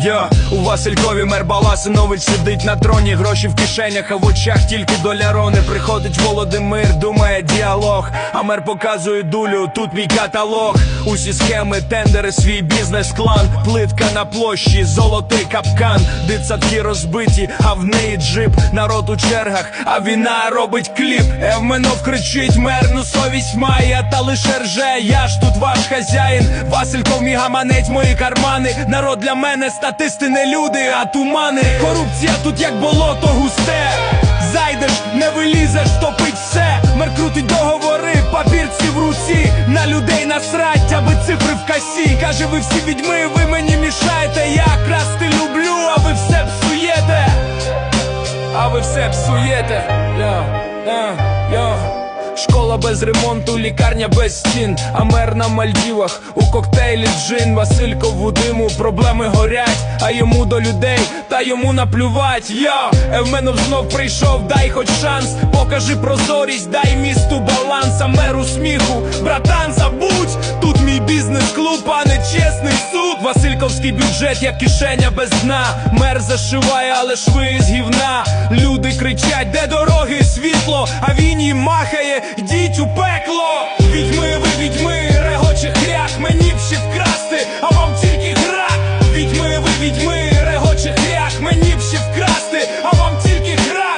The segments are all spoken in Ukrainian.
йо У Василькові мер Баласинович сидить на троні, гроші в кишенях, а в очах тільки долярони. Приходить Володимир, думає діалог, а мер показує дулю, тут мій каталог. Усі схеми, тендери, свій бізнес-клан, плитка на площі, золотий капкан, дитсадки розбиті, а в неї джип, народ у чергах, а війна робить кліп. Евменов кричить, мер, ну совість має, та лише рже, я ж тут ваш хазяїн. Васильков мій гаманець, мої кармани. Народ для мене статисти не люди, а тумани. Корупція тут як болото густе. Зайдеш, не вилізеш, топить все. Мер крутить договори, папірці в руці. На людей насрать, аби цифри в касі. Каже, ви всі відьми, ви мені мішаєте. Я красти люблю, а ви все псуєте. А ви все псуєте. Йо, йо, йо. Школа без ремонту, лікарня без стін, а мер на Мальдівах у коктейлі джин, Васильков у диму, проблеми горять, а йому до людей, та йому наплювать. Йо, Евменов знов прийшов, дай хоч шанс, покажи прозорість, дай місту баланс, а меру сміху, братан, забудь, тут мій бізнес-клуб, а не чесний суд. Васильковський бюджет, як кишеня без дна. Мер зашиває, але шви з гівна. Люди кричать, де дороги, світло, а він їм махає, йдіть у пекло. Відьми, ви відьми, регоче хряк, мені б ще вкрасти, а вам тільки гра. Відьми, ви відьми, регоче хряк, мені б ще вкрасти, а вам тільки гра.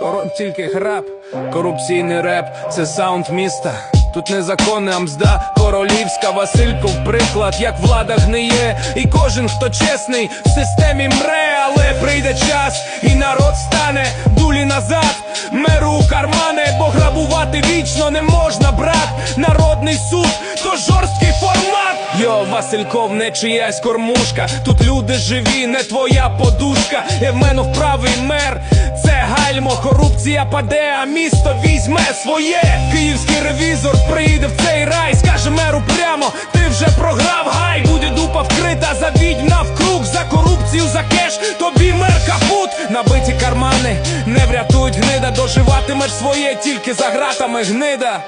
Корон тільки граб, корупційний реп, це саунд міста. Тут незаконна мзда, королівська Василько приклад, як влада гниє, і кожен, хто чесний, в системі мре, але прийде час, і народ стане дулі назад, меру у кармани, бо грабувати вічно не можна, брат. Народний суд, то жорсткий формат. Йо, Васильков, не чиясь кормушка. Тут люди живі, не твоя подушка. Євменов правий мер, це гальмо, корупція паде, а місто візьме своє. Київський ревізор приїде в цей рай, скаже меру прямо, ти вже програв гай, буде дупа вкрита, за відьм навкруг, за корупцію, за кеш, тобі мер капут, набиті кармани, не врятують гнида, доживатимеш своє. Тільки за гратами гнида